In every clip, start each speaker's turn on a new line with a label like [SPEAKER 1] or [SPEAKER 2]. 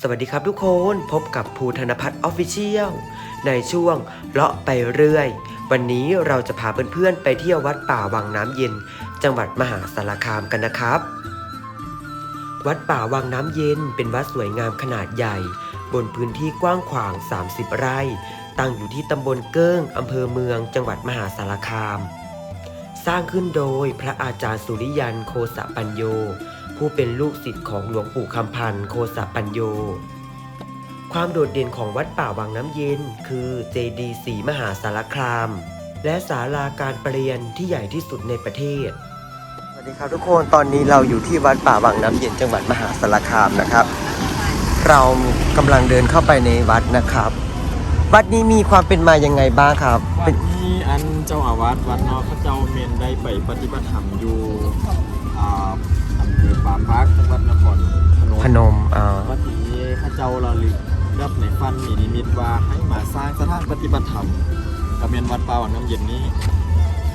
[SPEAKER 1] สวัสดีครับทุกคนพบกับภูธนพัฒน์ออฟฟิเชียลในช่วงเลาะไปเรื่อย วันนี้เราจะพาเพื่อนๆไปเที่ยววัดป่าวังน้ำเย็น จังหวัดมหาสารคามกันนะครับ วัดป่าวังน้ำเย็นเป็นวัดสวยงามขนาดใหญ่ บนพื้นที่กว้างขวาง 30 ไร่ ตั้งอยู่ที่ตำบลเกิ้งอำเภอเมือง จังหวัดมหาสารคาม สร้างขึ้นโดยพระอาจารย์สุริยันโคสะปัญโย ผู้เป็นลูกศิษย์ของหลวงปู่คำพันธ์โคสะปัญโย ความโดดเด่นของวัดป่าวังน้ำเย็น คือเจดีย์สีมหาสารคาม และศาลาการประเรียนที่ใหญ่ที่สุดในประเทศสวัสดีครับทุกคนตอนนี้เราอยู่ที่วัดป่าวังน้ำเย็นจังหวัดมหาสารคามนะครับ เรากำลังเดินเข้าไปในวัดนะครับ วัดนี้มีความเป็นมายังไงบ้างครับ
[SPEAKER 2] วั
[SPEAKER 1] เป็น
[SPEAKER 2] ดนี้อันเจ้าอาวาสวัดเนาะเขาเจ้าเมนได้ไปปฏิบัติธรรมอยู่อ่า อำเภอปาปักจังหวัดนครพนม
[SPEAKER 1] พนมอ่า
[SPEAKER 2] วัดนี้เขาเจ้าระลึกรับในฟันมีนิมิตว่าให้มาสร้างสถานปฏิบัติธรรมกับเมนวัดป่าวังน้ำเย็นนี้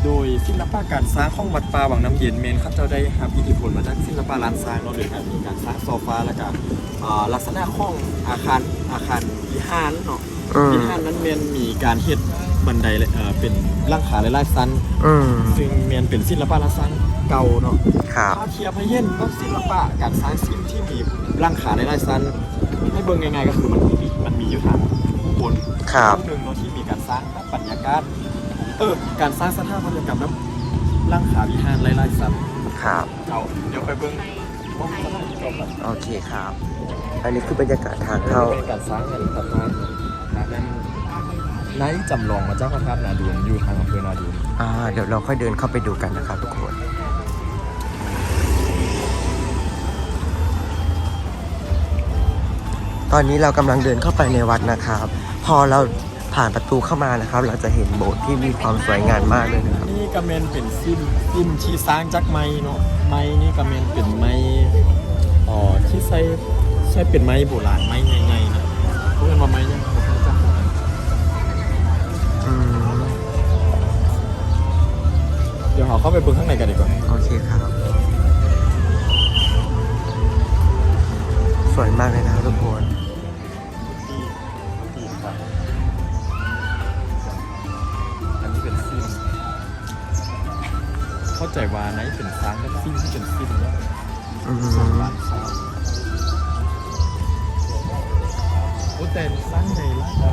[SPEAKER 2] โดยศิลปะการสร้างของวัดป่าวังน้ำเย็นเมนเขาเจ้าได้รับอิทธิพลมาจากศิลปะล้านสร้างเนาะโดยการมีการสร้างโซฟาและก็อ่าลักษณะของอาคารอาคารวิหารเนาะ
[SPEAKER 1] อืม
[SPEAKER 2] วิหารนั้นเมนมีการเฮ็ดบันไดเลยเอ่อเป็นร่างขาหลายๆสั้น
[SPEAKER 1] อืม
[SPEAKER 2] ซึ่งเมนเป็นศิลปะละสร้างเก่าเนาะ
[SPEAKER 1] ครับ
[SPEAKER 2] ถ้าเทียบให้เห็นกับศิลปะการสร้างสิ่งที่มีร่างขาหลายๆสั้นให้เบิ่งง่ายๆก็คือมันมีมันมีอยู่ทางข้างบน
[SPEAKER 1] ครับ
[SPEAKER 2] หนึ่งเนาะที่มีการสร้างบรรยากาศเออการสร้างสถาปัตยกรรมแล้วร่างขาวิหารหลายๆสั้น
[SPEAKER 1] ครับ
[SPEAKER 2] เก่าเดี๋ยวไปเบิ่งว่าสถานที่เก่าแบบ
[SPEAKER 1] โอเคครับ อันนี้คือบรรยากาศทางเข้า
[SPEAKER 2] เป็นการสร้างงานพระธาตุพระ นั้นนายจำลองมาจากพระธาตุนาดูนอยู่ทางอำเภอนาดูน
[SPEAKER 1] อ่าเดี๋ยวเราค่อยเดินเข้าไปดูกันนะครับทุกคนตอนนี้เรากำลังเดินเข้าไปในวัดนะครับ พอเราผ่านประตูเข้ามานะครับ เราจะเห็นโบสถ์ที่มีความสวยงามมากเลยนะครับ
[SPEAKER 2] นี่กระเมนเป็นซิมซิมที่สร้างจากไม้เนาะไม้นี่กระเมนเป็นไม้อ๋อที่ใช้ใช้เป็นไม้โบราณไม้ใหญ่ๆนะเพราะมันว่าไม้ยังบ่ เดี๋ยวเราเข้าไปเบิ่งข้างในกันดีกว่า
[SPEAKER 1] โอเคครับ สวยมากเลยนะครับทุกคน
[SPEAKER 2] ที่ที่ครับอันนี้เป็นซิมเข้าใจว่าไหนเป็นสร้างกับซิมที่เป็นซิมเนาะ
[SPEAKER 1] อื
[SPEAKER 2] ส่วน
[SPEAKER 1] ม
[SPEAKER 2] ร้านสร้างโอ้แต่สร้างในร้านเรา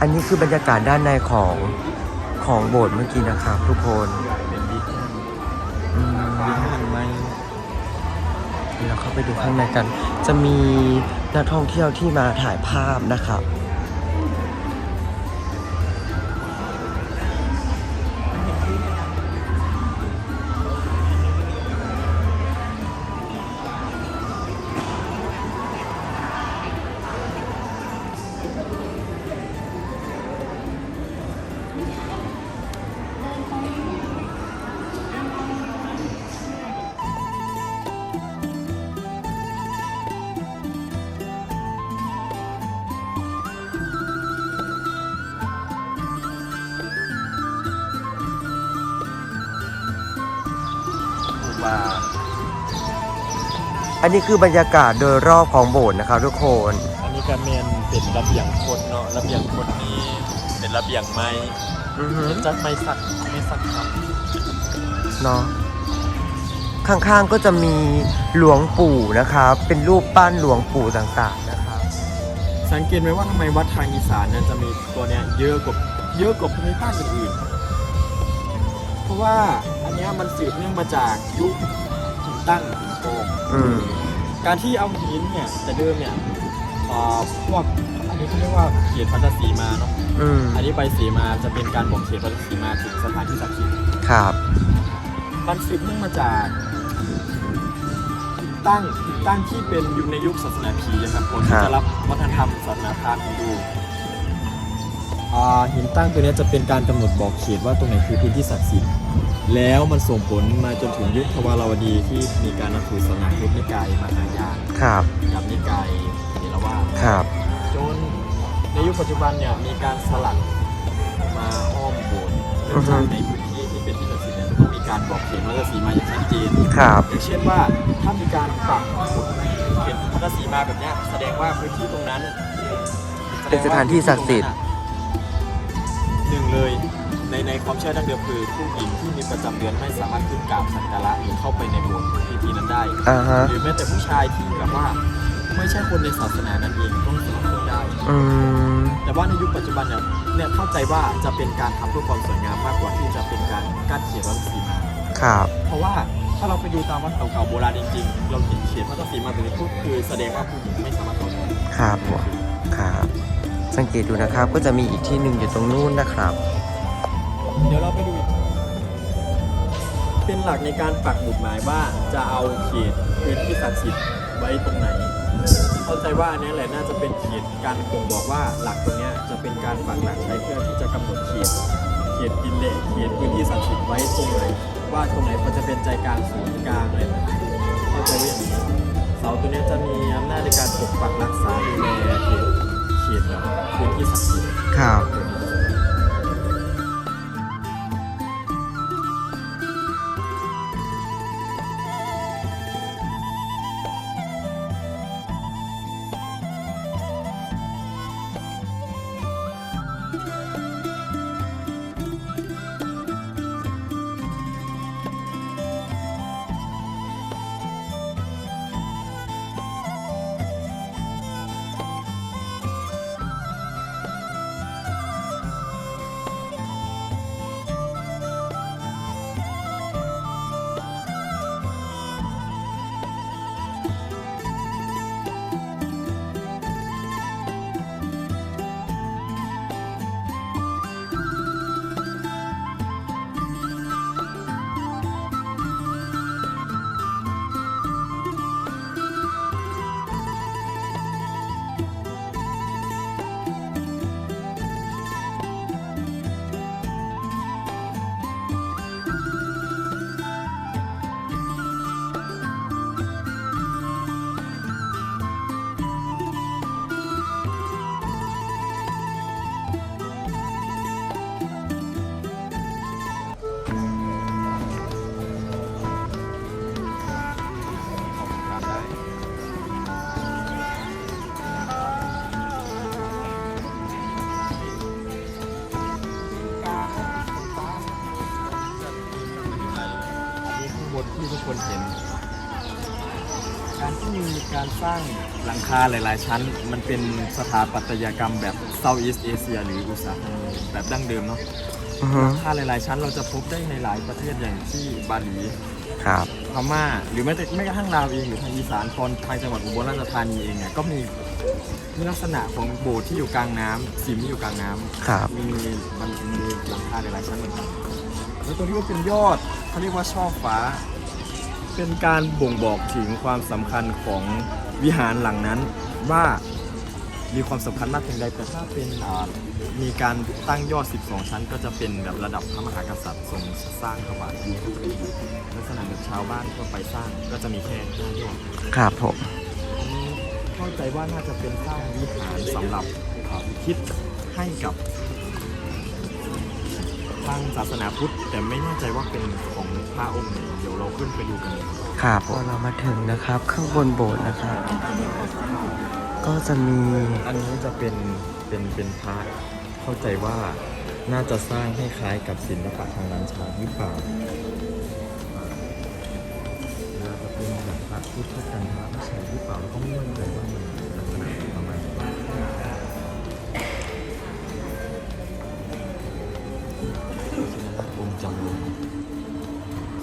[SPEAKER 1] อันนี้คือบรรยากาศด้านในของของโบสถ์เมื่อกี้นะครับ ทุกคน
[SPEAKER 2] เป็นบิ๊ก
[SPEAKER 1] อืม
[SPEAKER 2] บิ๊กมันไม่
[SPEAKER 1] เดี๋ยวเราเข้าไปดูข้างในกัน จะมีนักท่องเที่ยวที่มาถ่ายภาพนะครับ อันนี้คือบรรยากาศโดยรอบของโบสถ์นะครับทุกคน
[SPEAKER 2] อันนี้ก็เมนเป็นระเบียงคนเนาะระเบียงคนนี้ เป็นระเบียงไม้
[SPEAKER 1] อือฮึ
[SPEAKER 2] เป็นจัดไม้สักไม้สักครับ
[SPEAKER 1] เนาะข้างๆก็จะมีหลวงปู่นะครับ เป็นรูปปั้นหลวงปู่ต่างๆนะครับ
[SPEAKER 2] สังเกตไหมว่าทำไมวัดทางอีสานเนี่ยจะมีตัวเนี้ยเยอะกว่าเยอะกว่าภูมิภาคอื่นๆเพราะว่าอันเนี้ยมันสืบเนื่องมาจากยุคหินตั้งหินโป่ง
[SPEAKER 1] อืม
[SPEAKER 2] การที่เอาหินเนี่ยแต่เดิมเนี่ยเอ่อพวก นี้เขาเรียกว่าเขตพัทสีมาเนาะ
[SPEAKER 1] อืม
[SPEAKER 2] อันนี้ใบสีมาจะเป็นการบอกเขตพัทสีมาถึงสถานที่ศักดิ์สิทธิ์
[SPEAKER 1] ครับ
[SPEAKER 2] มันสืบเนื่องมาจากตั้งตั้งที่เป็นอยู่ในยุคศาสนาพีนะครับคนที่จะรับวัฒนธรรมศาสนาพราหมณ์ฮินดูอ่าหินตั้งตัวเนี้ยจะเป็นการกำหนดบอกเขตว่าตรงไหนคือพื้นที่ศักดิ์สิทธิ์แล้วมันส่งผลมาจนถึงยุคทวารวดีที่มีการนับถือศาสนาพุทธนิกายมหายาน
[SPEAKER 1] ครับ
[SPEAKER 2] กับนิกายเถรวาท
[SPEAKER 1] ครับ
[SPEAKER 2] จนใน ยุคปัจจุบันเนี่ยมีการสลักมาอ้อมโบสถ์เนื่องจากในพื้นที่ที่เป็นที่ศักดิ์สิทธิ์เนี่ยต้องมีการบอกเขตวัฒนศรีมาอย่างชัดเจน
[SPEAKER 1] ครับ
[SPEAKER 2] อย่างเช่นว่าถ้ามีการปักหมุดเขตวัฒนศรีมาแบบเนี้ยแสดงว่าพื้นที่ตรงนั้น
[SPEAKER 1] เป็นสถานที่ศักดิ์สิทธิ์
[SPEAKER 2] หนึ่งเลยในในความเชื่อดั้งเดิมคือผู้หญิงที่มีประจำเดือนไม่สามารถขึ้นกราบสักการะหรือเข้าไปในโบสถ์พิธีนั้นได้
[SPEAKER 1] อ่าฮะ
[SPEAKER 2] หรือแม้แต่ผู้ชายที่แบบว่า ไม่ใช่คนในศาสนานั้นเองก็สามารถขึ้นได้
[SPEAKER 1] อืม
[SPEAKER 2] แต่ว่าในยุคปัจจุบันเนี่ยเนี่ยเข้าใจว่าจะเป็นการทำเพื่อความสวยงามมากกว่าที่จะเป็นการกั้นเขียนวัดสีมา
[SPEAKER 1] ครับ
[SPEAKER 2] เพราะว่าถ้าเราไปดูตามวัดเก่าๆโบราณจริงๆ เราเห็นเขียนวัดสีมาตรงนี้ก็คือแสดงว่าผู้หญิงไม่สามารถเข้าได้
[SPEAKER 1] ครับผมครับ สังเกตดูนะครับ ก็จะมีอีกที่หนึ่งอยู่ตรงนู้นนะครับ
[SPEAKER 2] เดี๋ยวเราไปดูอีกเป็นหลักในการปักหมุดหมายว่าจะเอาเขตพื้นที่ศักดิ์สิทธิ์ไว้ตรงไหน เข้าใจว่าอันนี้แหละน่าจะเป็นเขตการบ่งบอกว่าหลักตรงเนี้ยจะเป็นการปักหลักใช้เพื่อที่จะกำหนดเขตเขตดินแดนเขตพื้นที่ศักดิ์สิทธิ์ไว้ตรงไหนว่าตรงไหนมันจะเป็นใจกลางศูนย์กลางอะไรแบบนี้เข้าใจว่าอย่างนี้เสาตัวเนี้ยจะมีอำนาจในการปกปักรักษาดูแลเขตเขตแบบพื้นที่ศักดิ์สิทธิ์
[SPEAKER 1] ครับ
[SPEAKER 2] รสร้างหลังคาหลาย ๆ ชั้น มันเป็นสถาปัตยกรรมแบบ Southeast Asia หรืออุตสาหกรรมแบบดั้งเดิมเนาะ
[SPEAKER 1] อือฮึ
[SPEAKER 2] หลังคาหลาย ๆ ชั้นเราจะพบได้ในหลายประเทศอย่างที่บาหลี
[SPEAKER 1] ครับ
[SPEAKER 2] พม่า หรือแม้แต่ไม่กระทั่งลาวเองหรือทางอีสานตอนทางจังหวัดอุบลราชธานีเองเนี่ยก็มีมีลักษณะของโบสถ์ที่อยู่กลางน้ำซิมที่อยู่กลางน้ำ
[SPEAKER 1] ครับ
[SPEAKER 2] มีมันมีหลังคาหลายๆชั้นเหมือนกันแล้วตรงนี้ก็เป็นยอดเขาเรียกว่าช่อฟ้า เป็นการบ่งบอกถึงความสำคัญของ วิหารหลังนั้นว่ามีความสำคัญมากเพียงใดแต่ถ้าเป็นอ่ามีการตั้งยอด 12 ชั้น ก็จะเป็นแบบระดับพระมหากษัตริย์ทรงสร้างถวายอันนี้ก็จะเป็นลักษณะแบบชาวบ้านทั่วไปสร้างก็จะมีแค่ห้ายอด
[SPEAKER 1] ครับผม
[SPEAKER 2] เข้าใจว่าน่าจะเป็นสร้างวิหารสำหรับอุทิศให้กับทางศาสนาพุทธ แต่ไม่แน่ใจว่าเป็นของ ระองค์ไหนเดี๋ยวเราขึ้นไปดูกันเลย
[SPEAKER 1] ครับพอเรามาถึงนะครับ ข้างบนโบสถ์นะครับ ก็จะมี
[SPEAKER 2] อันนี้จะเป็นเป็นเป็นพระเข้าใจว่าน่าจะสร้างให้คล้ายกับศิลปะทางล้านช้างหรือเปล่าน่าจะเป็นแบบพระพุทธกันทะไม่ใช่หรือเปล่าแล้วก็ไม่แน่ใจ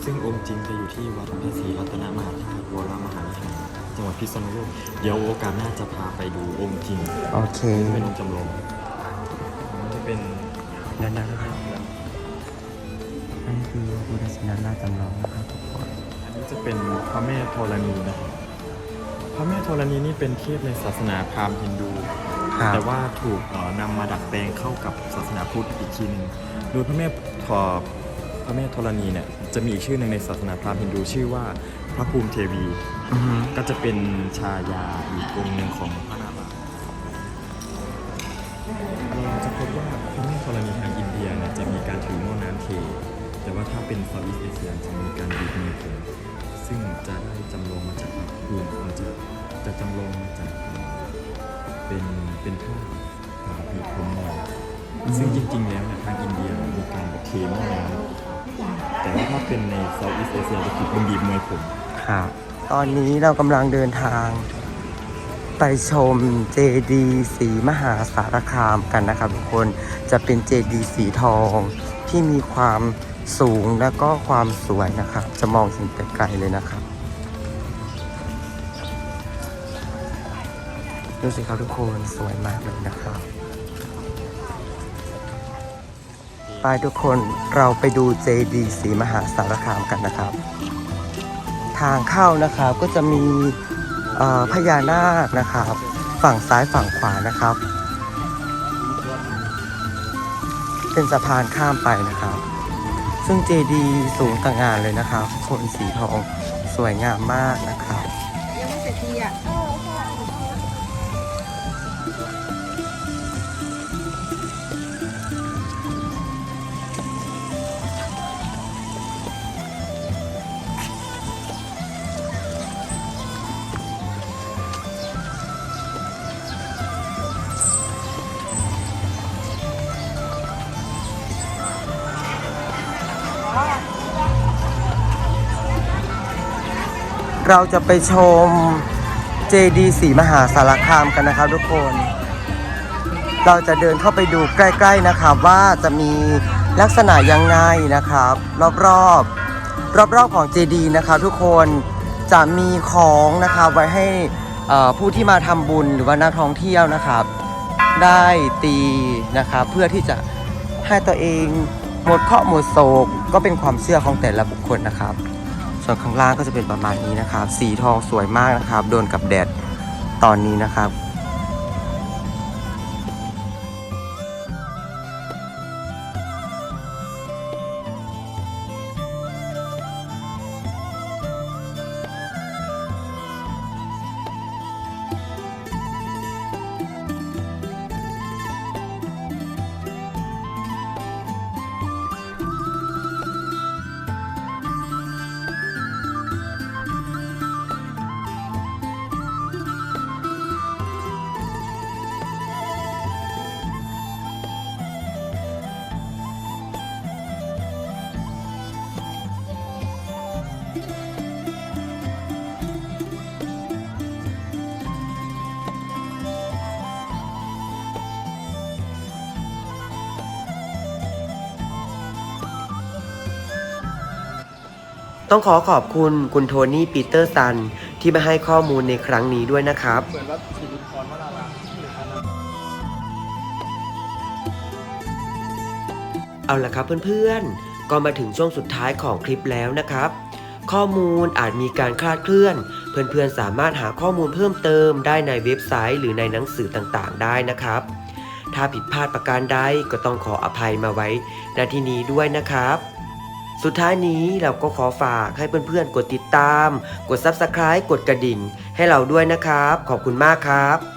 [SPEAKER 2] ซึ่งองค์จริงจะอยู่ที่วัดพระศรีรัตนมหาธาตุวรมหาวิหารจังหวัดพิษณุโลกเดี๋ยวโอกาสหน้าจะพาไปดูองค์จริง
[SPEAKER 1] โอเค
[SPEAKER 2] เป็นองค์จำลองมันจะเป็น
[SPEAKER 1] ด้านหน้านะครับอันนี้คือพุทธชินราชจำลองนะครับทุกคน
[SPEAKER 2] อันนี้จะเป็นพระแม่ธรณีนะครับพระแม่ธรณีนี่เป็นเทพในศาสนาพราหมณ์ฮินดู
[SPEAKER 1] ครับ
[SPEAKER 2] แต่ว่าถูกเอ่อนำมาดัดแปลงเข้ากับศาสนาพุทธอีกทีหนึ่งโดยพระแม่ทอ พระแม่ธรณีเนี่ยจะมีอีกชื่อหนึ่งในศาสนาพราหมณ์ฮินดูชื่อว่าพระภูมิเทวี
[SPEAKER 1] อือฮึ
[SPEAKER 2] ก็จะเป็นชายาอีกองค์หนึ่งของพระนารายณ์เราจะพบว่าพระแม่ธรณีทางอินเดียเนี่ยจะมีการถือหม้อน้ำเท แต่ว่าถ้าเป็นเซาท์อีสเอเชียจะมีการบีบมือผมซึ่งจะได้จำลองมาจากภูมิเราจะจะจำลองมาจากเป็นเป็นภาพอ่าบีบผมหน่อย ซึ่งจริงๆแล้วเนี่ยทางอินเดียมีการเทหม้อน้ำ แต่ว่าถ้าเป็นในเซาท์อีสเอเชียจะคือเป็นบีบมวยผม
[SPEAKER 1] ครับ ตอนนี้เรากำลังเดินทาง ไปชมเจดีสีมหาสารคามกันนะครับทุกคนจะเป็นเจดีสีทองที่มีความสูงและก็ความสวยนะครับ จะมองเห็นแต่ไกลเลยนะครับดูสิครับทุกคนสวยมากเลยนะครับ ไปทุกคนเราไปดูเจดีสีมหาสารคามกันนะครับ ทางเข้านะครับก็จะมีพญานาคนะครับ ฝั่งซ้ายฝั่งขวานะครับ เป็นสะพานข้ามไปนะครับ ซึ่งเจดีสูงต่างงานเลยนะครับโคนสีทองสวยงามมากนะครับ
[SPEAKER 3] เรา
[SPEAKER 1] จะไปชมเจดีสีมหาสารคามกันนะครับทุกคน เราจะเดินเข้าไปดูใกล้ ๆนะครับว่าจะมีลักษณะยังไงนะครับ รอบๆรอบๆของเจดีนะครับทุกคนจะมีของนะครับไว้ให้ผู้ที่มาทำบุญหรือว่านักท่องเที่ยวนะครับ ได้ตีนะครับเพื่อที่จะให้ตัวเองหมดเคราะห์หมดโศกก็เป็นความเชื่อของแต่ละบุคคลนะครับ ส่วนข้างล่างก็จะเป็นประมาณนี้นะครับ สีทองสวยมากนะครับ โดนกับแดดตอนนี้นะครับ ต้องขอขอบคุณคุณโทนี่ปีเตอร์ซัน ที่มาให้ข้อมูลในครั้งนี้ด้วยนะครับ
[SPEAKER 2] เหมือนว่าสิริพรวราลักษณ์หรืออันนั้น
[SPEAKER 1] เอาละครับเพื่อนๆ ก็มาถึงช่วงสุดท้ายของคลิปแล้วนะครับ ข้อมูลอาจมีการคลาดเคลื่อน เพื่อนๆ สามารถหาข้อมูลเพิ่มเติมได้ในเว็บไซต์ หรือในหนังสือต่างๆ ได้นะครับ ถ้าผิดพลาดประการใดก็ต้องขออภัยมาไว้ณที่นี้ด้วยนะครับ สุดท้ายนี้เราก็ขอฝากให้เพื่อนๆ กดติดตาม กด Subscribe กดกระดิ่ง ให้เราด้วยนะครับ ขอบคุณมากครับ